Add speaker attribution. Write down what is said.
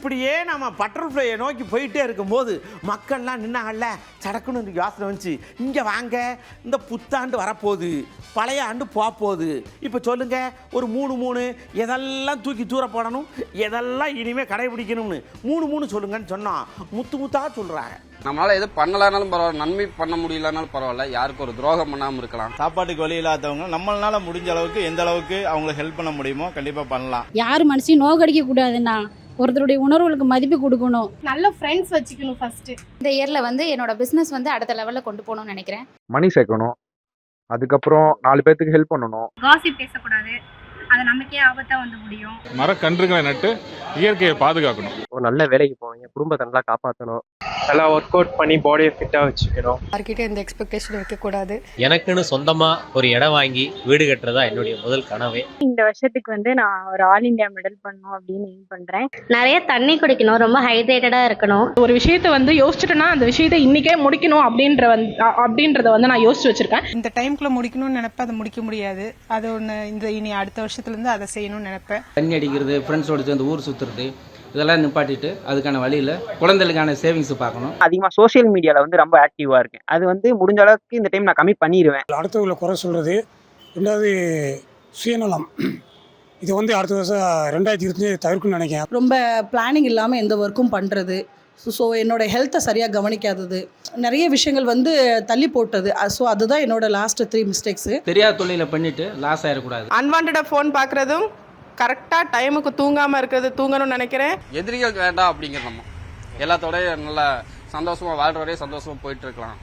Speaker 1: இப்படியே நம்ம பட்டர்ஃப்ளையை நோக்கி போயிட்டே இருக்கும்போது மக்கள்லாம் நின்னாங்கல்ல சடக்குன்னு யோசனை வந்துச்சு. இங்கே வாங்க இந்த புத்தாண்டு வரப்போகுது. பழைய ஆண்டு போக போகுது இப்போ சொல்லுங்க ஒரு மூணு மூணு எதெல்லாம் தூக்கி தூர போடணும் எதெல்லாம் இனிமேல் கடைபிடிக்கணும்னு. மூணு மூணு சொல்லுங்கன்னு சொன்னோம் முத்து முத்தா சொல்கிறாங்க
Speaker 2: நம்மளால எது பண்ணலனாலும் பரவாயில்ல நன்மை பண்ண முடியலனாலும் பரவாயில்ல. யாருக்கு ஒரு துரோகம் பண்ணாம இருக்கலாம்.
Speaker 3: சாப்பாட்டுக்கு வழி இல்லாதவங்க நம்மளால முடிஞ்ச அளவுக்கு எந்த அளவுக்கு அவங்களுக்கு ஹெல்ப் பண்ண முடியுமோ கண்டிப்பா பண்ணலாம்.
Speaker 4: யார் மனசையும் நோக்கடிக்க கூடாதுண்ணா ஒருத்தருடைய உணர்வுகளுக்கு மதிப்பு கொடுக்கணும்.
Speaker 5: நல்ல ஃப்ரெண்ட்ஸ் வச்சுக்கணும் ஃபர்ஸ்ட்
Speaker 6: இந்த இயர்ல வந்து என்னோட பிசினஸ் வந்து அடுத்த லெவல்ல கொண்டு போகணும்னு நினைக்கிறேன்.
Speaker 7: மணி சேர்க்கணும். அதுக்கப்புறம் நாலு பேர்த்துக்கு ஹெல்ப் பண்ணணும்.
Speaker 5: காசிப் பேசக்கூடாது. அது நமக்கே ஆபத்தா வந்து முடியும்.
Speaker 8: மரக்கன்றுகளை நட்டு இயற்கையை பாதுகாக்கணும்.
Speaker 7: ஒரு நல்ல வேலைக்கு போவீங்க. குடும்பத்தை நல்லா காப்பாற்றணும்
Speaker 9: நல்லா ஒர்க் அவுட் பண்ணி பாடியை ஃபிட்டாக வச்சுக்கணும்.
Speaker 5: யார்கிட்ட எந்த எக்ஸ்பெக்டேஷன் வைக்கக்கூடாது
Speaker 10: எனக்குன்னு சொந்தமா ஒரு இடம் வாங்கி வீடு கட்டுறதா என்னுடைய முதல் கனவே.
Speaker 4: இந்த வருஷத்துக்கு வந்து நான் ஒரு ஆல் இந்தியா மெடல் பண்ணணும் அப்படின்னு எய்ம் பண்றேன்.
Speaker 6: நிறைய தண்ணி குடிக்கணும். ரொம்ப ஹைட்ரேட்டடா இருக்கணும்.
Speaker 5: ஒரு விஷயத்த வந்து யோசிச்சுட்டேன்னா அந்த விஷயத்தை இன்னைக்கே முடிக்கணும் அப்படின்ற வந்து அப்படின்றத வந்து நான் யோசிச்சு வச்சிருக்கேன்.
Speaker 11: இந்த டைம்குள்ள முடிக்கணும்னு நினைப்பேன். அதை முடிக்க முடியாது. அது ஒன்று இந்த இனி அடுத்த வருஷத்துல இருந்து அதை செய்யணும்னு நினைப்பேன்.
Speaker 2: தண்ணி அடிக்கிறது ஃப்ரெண்ட்ஸோட சேர்ந்து ஊர் சுத்துறது இதெல்லாம் நிப்பாட்டிட்டு அதுக்கான வழியில குழந்தைகளுக்கான சேவிங்ஸ் பார்க்கணும்.
Speaker 9: அதிகமாக சோஷியல் மீடியாவில் வந்து ரொம்ப ஆக்டிவாக இருக்கேன். அது வந்து முடிஞ்ச அளவுக்கு இந்த டைம் நான் கம்மி பண்ணிடுவேன்
Speaker 11: அடுத்தவங்களை குறை சொல்றது ரெண்டாவது சுயநலம். இது வந்து அடுத்த வருஷம் ரெண்டாயிரத்தி இருபத்தஞ்சு தவிர்க்கணும்னு நினைக்கிறேன்.
Speaker 4: ரொம்ப பிளானிங் இல்லாமல் எந்த ஒர்க்கும் பண்ணுறது ஸோ என்னோட ஹெல்த்தை சரியாக கவனிக்காதது. நிறைய விஷயங்கள் வந்து தள்ளி போட்டது. ஸோ அதுதான் என்னோட லாஸ்ட் த்ரீ மிஸ்டேக்ஸு
Speaker 2: தெரியாத தொழில பண்ணிட்டு லாஸ் ஆயிடக்கூடாது.
Speaker 11: அன்வான்டா ஃபோன் பார்க்குறதும் கரெக்டாக டைமுக்கு தூங்காமல் இருக்கிறது தூங்கணும்னு நினைக்கிறேன்.
Speaker 2: எதிரிகள் வேண்டாம் அப்படிங்கிற நம்ம. எல்லாத்தோடய நல்லா சந்தோஷமாக வாழ்ற சந்தோஷமாக போயிட்டு இருக்கலாம்.